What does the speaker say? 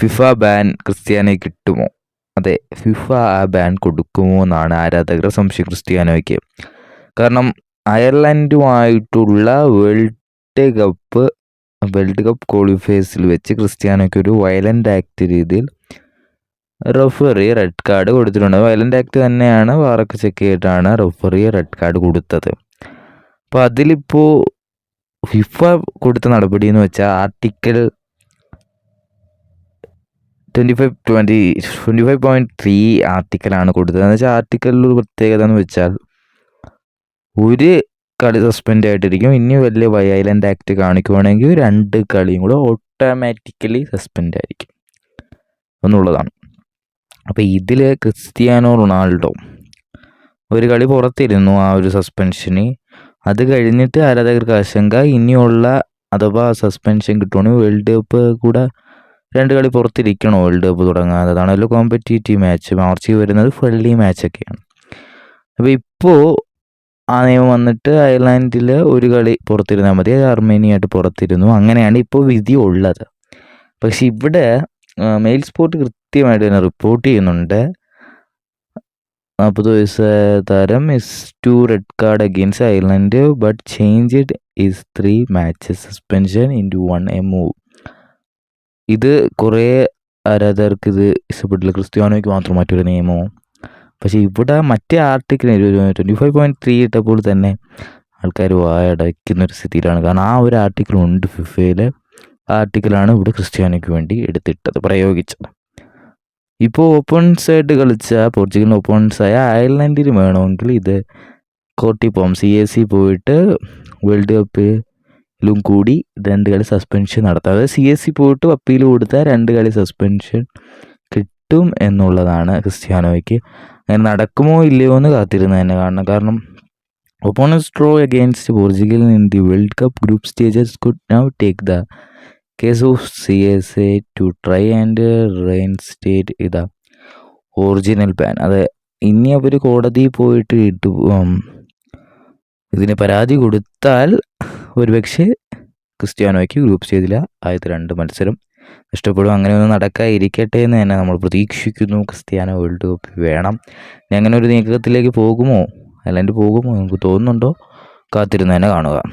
FIFA ban ക്രിസ്ത്യാനോയ്ക്ക് കിട്ടുമോ? അതെ FIFA ആ ബാൻ കൊടുക്കുമോ എന്നാണ് ആരാധകർ സംശയം ക്രിസ്ത്യാനോയ്ക്ക്. കാരണം അയർലൻഡുമായിട്ടുള്ള വേൾഡ് കപ്പ് വേൾഡ് കപ്പ് ക്വാളിഫയേഴ്സിൽ വെച്ച് ക്രിസ്ത്യാനോയ്ക്ക് ഒരു വയലന്റ് ആക്ട് രീതിയിൽ റഫറി റെഡ് കാർഡ് കൊടുത്തിട്ടുണ്ട്. വയലന്റ് ആക്ട് തന്നെയാണ്. വാറൊക്കെ ചെക്ക് ചെയ്തിട്ടാണ് റഫറി റെഡ് കാർഡ് കൊടുത്തത്. അപ്പോൾ അതിലിപ്പോൾ ഫിഫ കൊടുത്ത നടപടി എന്ന് വെച്ചാൽ article twenty five twenty twenty five point three ആർട്ടിക്കലാണ് കൊടുത്തത്. എന്ന് വെച്ചാൽ ആർട്ടിക്കലിൽ ഒരു പ്രത്യേകത എന്ന് വെച്ചാൽ ഒരു കളി സസ്പെൻഡ് ആയിട്ടിരിക്കും. ഇനി വലിയ വയലന്റ് ആക്ട് കാണിക്കുവാണെങ്കിൽ രണ്ട് കളിയും കൂടെ ഓട്ടോമാറ്റിക്കലി സസ്പെൻഡ് ആയിരിക്കും എന്നുള്ളതാണ്. അപ്പോൾ ഇതിൽ ക്രിസ്ത്യാനോ റൊണാൾഡോ ഒരു കളി പുറത്തിരുന്നു ആ ഒരു സസ്പെൻഷന് അത് കഴിഞ്ഞിട്ട് ആരാധകർക്ക് ആശങ്ക ഇനിയുള്ള അഥവാ സസ്പെൻഷൻ കിട്ടുവാണെങ്കിൽ വേൾഡ് കപ്പ് കൂടെ രണ്ട് കളി പുറത്തിരിക്കണം വേൾഡ് കപ്പ് തുടങ്ങാതെ അതിൽ കോമ്പറ്റീറ്റീവ് മാച്ച് മാർച്ച് വരുന്നത് ഫ്രണ്ട്ലി മാച്ചൊക്കെയാണ് അപ്പോൾ ഇപ്പോൾ ആ നിയമം വന്നിട്ട് അയർലാൻഡിൽ ഒരു കളി പുറത്തിരുന്നാൽ മതി. അത് അർമേനിയായിട്ട് പുറത്തിരുന്നു. അങ്ങനെയാണ് ഇപ്പോൾ വിധി ഉള്ളത്. പക്ഷെ ഇവിടെ മെയിൽ സ്പോർട്ട് കൃത്യമായിട്ട് തന്നെ റിപ്പോർട്ട് ചെയ്യുന്നുണ്ട്. നാൽപ്പത് വയസ്സ് താരം is to red card against Ireland but change it is three matches suspension in two one a move ഇത് കുറേ ആരാധകർക്ക് ഇത് ഇഷ്ടപ്പെട്ടില്ല. ക്രിസ്ത്യാനോയ്ക്ക് മാത്രം മറ്റൊരു നിയമമോ പക്ഷേ ഇവിടെ മറ്റേ article twenty five point three ഇട്ടപ്പോൾ തന്നെ ആൾക്കാർ വായടയ്ക്കുന്ന ഒരു സ്ഥിതിയിലാണ്. കാരണം ആ ഒരു ആർട്ടിക്കിൾ ഉണ്ട് ഫിഫയിൽ ആർട്ടിക്കിളാണ് ഇവിടെ ക്രിസ്ത്യാനോയ്ക്ക് വേണ്ടി എടുത്തിട്ടത് പ്രയോഗിച്ചത്. ഇപ്പോൾ ഓപ്പൺസ് ആയിട്ട് കളിച്ച പോർച്ചുഗലിന് ഓപ്പൺസായ അയർലൻഡിന് വേണമെങ്കിൽ ഇത് കോർട്ടിൽ പോകും സി എസ് സി പോയിട്ട് വേൾഡ് കപ്പിലും കൂടി രണ്ട് കളി സസ്പെൻഷൻ നടത്താം. അതായത് സി എസ് സി പോയിട്ട് അപ്പീൽ കൊടുത്താൽ രണ്ട് കളി സസ്പെൻഷൻ കിട്ടും എന്നുള്ളതാണ് ക്രിസ്ത്യാനോയ്ക്ക്. അങ്ങനെ നടക്കുമോ ഇല്ലയോ എന്ന് കാത്തിരുന്ന് തന്നെ കാണണം. കാരണം opponents draw against Portugal in the world cup group stages could now take the case of C S A to try and rain state ഇതാ ഒറിജിനൽ പാൻ അത് ഇനി അവർ കോടതിയിൽ പോയിട്ട് ഇട്ടു ഇതിന് പരാതി കൊടുത്താൽ ഒരുപക്ഷെ ക്രിസ്ത്യാനോയ്ക്ക് ഗ്രൂപ്പ് സ്റ്റേജിലെ ആദ്യത്തെ രണ്ട് മത്സരം ഇഷ്ടപ്പെടും അങ്ങനെ ഒന്നും നടക്കാതിരിക്കട്ടെ എന്ന് തന്നെ നമ്മൾ പ്രതീക്ഷിക്കുന്നു. ക്രിസ്ത്യാനോ വേൾഡ് കപ്പ് വേണം. ഇനി അങ്ങനെ ഒരു നീക്കത്തിലേക്ക് പോകുമോ? അല്ലാണ്ട് പോകുമോ നമുക്ക് തോന്നുന്നുണ്ടോ? കാത്തിരുന്ന് തന്നെ കാണുക.